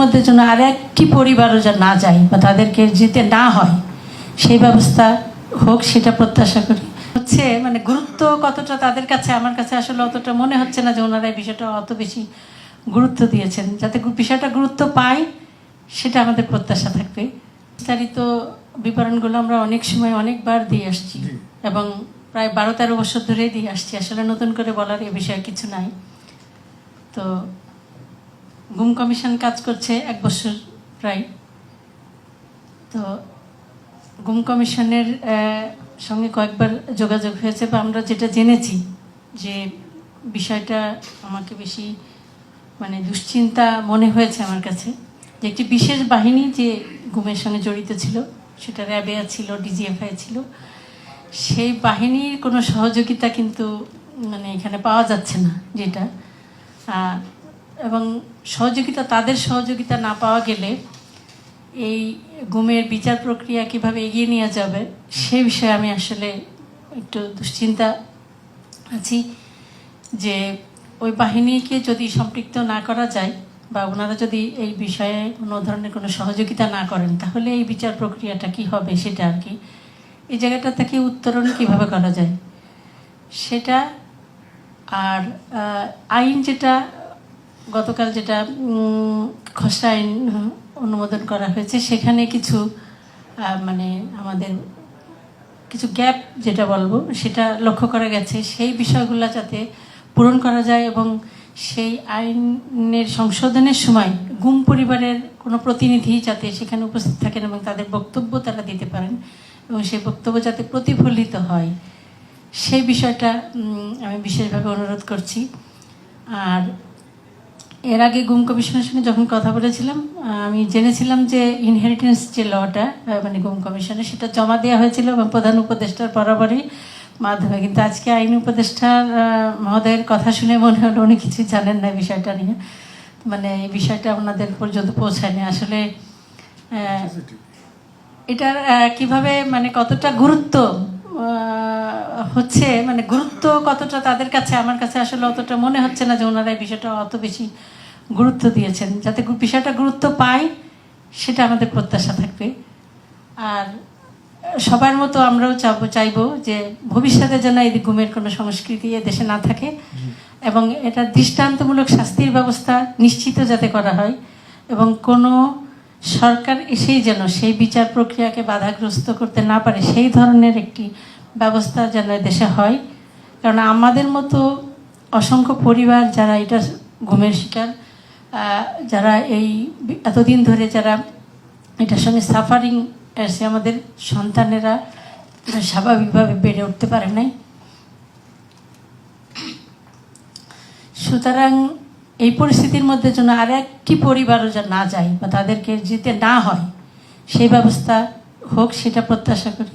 মধ্যে যেন আর একটি পরিবারও যেন না যায় বা তাদেরকে যেতে না হয় সেই ব্যবস্থা হোক সেটা প্রত্যাশা করি। হচ্ছে মানে গুরুত্ব কতটা তাদের কাছে আমার কাছে আসলে অতটা মনে হচ্ছে না যে ওনারা এই বিষয়টা অত বেশি গুরুত্ব দিয়েছেন। যাতে বিষয়টা গুরুত্ব পায় সেটা আমাদের প্রত্যাশা থাকবে। বিস্তারিত বিবরণগুলো আমরা অনেক সময় অনেকবার দিয়ে আসছি এবং প্রায় বারো তেরো বছর ধরেই দিয়ে আসছি। আসলে নতুন করে বলার এ বিষয়ে কিছু নাই। তো গুম কমিশন কাজ করছে এক বছর প্রায়। তো ঘুম কমিশনের সঙ্গে কয়েকবার যোগাযোগ হয়েছে বা আমরা যেটা জেনেছি যে বিষয়টা আমাকে বেশি মানে দুশ্চিন্তা মনে হয়েছে আমার কাছে। যে একটি বিশেষ বাহিনী যে গুমের সঙ্গে জড়িত ছিল, সেটা র্যাবেয়া ছিল, ডিজিএফআই ছিল, সেই বাহিনীর কোনো সহযোগিতা কিন্তু মানে এখানে পাওয়া যাচ্ছে না যেটা। এবং সহযোগিতা, তাদের সহযোগিতা না পাওয়া গেলে এই গুমের বিচার প্রক্রিয়া কীভাবে এগিয়ে নিয়ে যাবে, সে বিষয়ে আমি আসলে একটু দুশ্চিন্তা আছি যে ওই বাহিনীকে যদি সম্পৃক্ত না করা যায় বা ওনারা যদি এই বিষয়ে কোনো ধরনের কোনো সহযোগিতা না করেন, তাহলে এই বিচার প্রক্রিয়াটা কি হবে সেটা আর কি, এই জায়গাটা থেকে উত্তরণ কীভাবে করা যায়? সেটা আর আইন যেটা গতকাল যেটা খসড়া আইন অনুমোদন করা হয়েছে, সেখানে কিছু মানে আমাদের কিছু গ্যাপ যেটা বলব, সেটা লক্ষ্য করা গেছে। সেই বিষয়গুলো যাতে পূরণ করা যায় এবং সেই আইনের সংশোধনের সময় গুম পরিবারের কোনো প্রতিনিধি যাতে সেখানে উপস্থিত থাকেন এবং তাদের বক্তব্য তারা দিতে পারেন এবং সেই বক্তব্য যাতে প্রতিফলিত হয়, সেই বিষয়টা আমি বিশেষভাবে অনুরোধ করছি। আর এর আগে গুম কমিশনের সঙ্গে যখন কথা বলেছিলাম আমি জেনেছিলাম যে ইনহেরিটেন্স যে লটা মানে গুম কমিশনে সেটা জমা দেওয়া হয়েছিল এবং প্রধান উপদেষ্টার বরাবরই মাধ্যমে। কিন্তু আজকে আইন উপদেষ্টার মহোদয়ের কথা শুনে মনে হলো উনি কিছুই জানেন না বিষয়টা নিয়ে। মানে এই বিষয়টা ওনাদের পর্যন্ত পৌঁছায়নি। আসলে এটার কীভাবে মানে কতটা গুরুত্ব হচ্ছে মানে গুরুত্ব কতটা তাদের কাছে? আমার কাছে আসলে অতটা মনে হচ্ছে না যে ওনারা এই বিষয়টা অত বেশি গুরুত্ব দিয়েছেন। যাতে বিষয়টা গুরুত্ব পায় সেটা আমাদের প্রত্যাশা থাকবে। আর সবার মতো আমরাও চাবো চাইব যে ভবিষ্যতে যেন এই গুমের কোনো সংস্কৃতি এ দেশে না থাকে। এবং এটা দৃষ্টান্তমূলক শাস্তির ব্যবস্থা নিশ্চিত যাতে করা হয়। এবং কোনো সরকার এসেই যেন সেই বিচার প্রক্রিয়াকে বাধাগ্রস্ত করতে না পারে, সেই ধরনের একটি ব্যবস্থা যেন দেশে হয়। কারণ আমাদের মতো অসংখ্য পরিবার যারা এটা ঘুমের শিকার যারা এই এতদিন ধরে যারা এটার সঙ্গে সাফারিং এসে আমাদের সন্তানেরা স্বাভাবিকভাবে বেড়ে উঠতে পারে নাই। সুতরাং এই পরিস্থিতির মধ্যে যেন আর একটি পরিবারও যেন না যায় বা তাদেরকে যেতে না হয়, সেই ব্যবস্থা হোক, সেটা প্রত্যাশা করি।